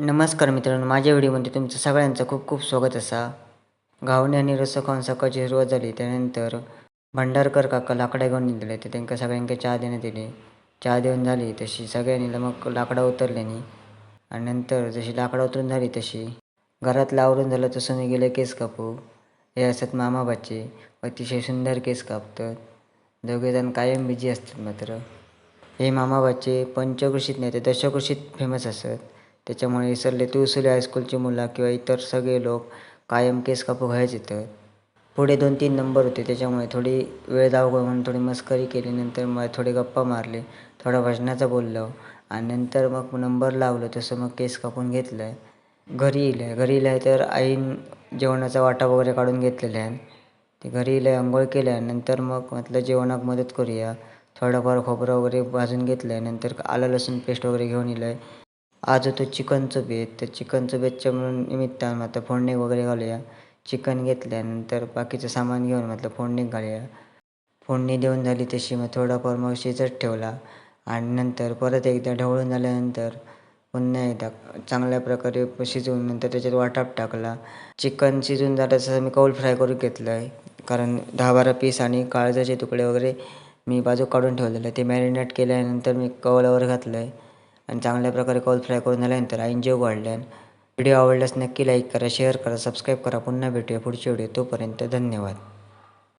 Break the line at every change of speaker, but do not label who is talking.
नमस्कार मित्रांनो माझ्या व्हिडिओमध्ये तुमचं सगळ्यांचं खूप खूप स्वागत असा. घावणे आणि रस्सा खाऊन सकाळची सुरुवात झाली त्यानंतर भंडारकर काका लाकडां घेऊन दिले ते त्यांना सगळ्यांका चहा देण्यात दिली चहा देऊन झाली तशी सगळ्यांनी मग लाकडा उतरल्यानी आणि नंतर जशी लाकडा उतरून झाली तशी घरातलं आवरून झालं तसं मी गेलं केस कापू. हे असतात मामा बाचे अतिशय सुंदर केस कापतात. दोघेजण कायम बिझी असतात मात्र. हे मामा बाचे पंचकृषीत नाही तर दशकृषीत फेमस असत त्याच्यामुळे इसरले तुळसुले हायस्कूलची मुलं किंवा इतर सगळे लोक कायम केस कापू व्हायचे तर पुढे दोन तीन नंबर होते त्याच्यामुळे थोडी वेळ जाऊ म्हणून थोडी मस्करी केली नंतर मग थोडे गप्पा मारले थोडा भजनाचं बोललो आणि नंतर मग नंबर लावलं तसं मग केस कापून घेतलं. आहे घरी येईल आहे घरी येईल तर आईन जेवणाचा वाटा वगैरे काढून घेतलेला आहे. ते घरी येईल आंघोळ केल्या नंतर मग म्हटलं जेवणाक मदत करूया. थोडंफार खोबरं वगैरे भाजून घेतलं आहे नंतर आलं लसूण पेस्ट वगैरे घेऊन येलं आहे आज होतं चिकनचं बेत तर चिकनचं बेतच्या म्हणून निमित्तानं म्हटलं फोडणी वगैरे घालूया. चिकन घेतल्यानंतर बाकीचं सामान घेऊन म्हटलं फोडणी घालूया. फोडणी देऊन झाली तशी मग थोडाफार मग शिजत ठेवला. आणि नंतर परत एकदा ढवळून झाल्यानंतर पुन्हा एकदा चांगल्या प्रकारे शिजवून नंतर त्याच्यात वाटाप टाकला. चिकन शिजून झालं तसं मी कौल फ्राय करून घेतलं आहे कारण दहा बारा पीस आणि काळजाचे तुकडे वगैरे मी बाजू काढून ठेवलेलं ते मॅरिनेट केल्यानंतर मी कौलावर घातलं आहे आणि चांगल्या प्रकारे कॉल फ्राय करून झाल्यानंतर आईन जेव वाढल्यान व्हिडिओ आवडल्यास नक्की लाईक करा शेअर करा सबस्क्राईब करा. पुन्हा भेटूया पुढच्या व्हिडिओ तोपर्यंत धन्यवाद.